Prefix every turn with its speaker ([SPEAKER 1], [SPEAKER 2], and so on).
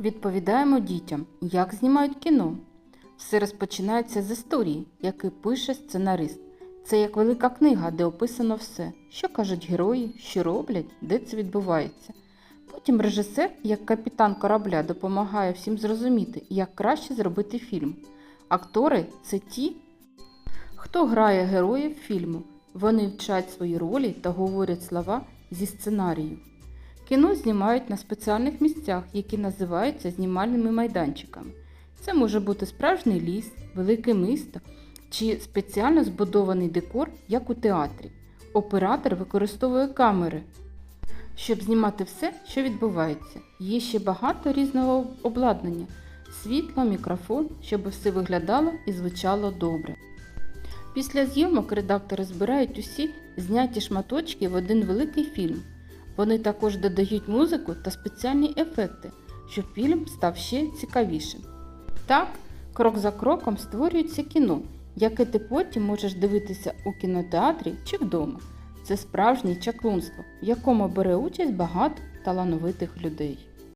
[SPEAKER 1] Відповідаємо дітям, як знімають кіно. Все розпочинається з історії, яку пише сценарист. Це як велика книга, де описано все, що кажуть герої, що роблять, де це відбувається. Потім режисер, як капітан корабля, допомагає всім зрозуміти, як краще зробити фільм. Актори це ті, хто грає героїв фільму. Вони вчать свої ролі та говорять слова зі сценарію. Кіно знімають на спеціальних місцях, які називаються знімальними майданчиками. Це може бути справжній ліс, велике місто чи спеціально збудований декор, як у театрі. Оператор використовує камери, щоб знімати все, що відбувається. Є ще багато різного обладнання: світло, мікрофон, щоб все виглядало і звучало добре. Після зйомок редактори збирають усі зняті шматочки в один великий фільм. Вони також додають музику та спеціальні ефекти, щоб фільм став ще цікавішим. Так, крок за кроком створюється кіно, яке ти потім можеш дивитися у кінотеатрі чи вдома. Це справжнє чаклунство, в якому бере участь багато талановитих людей.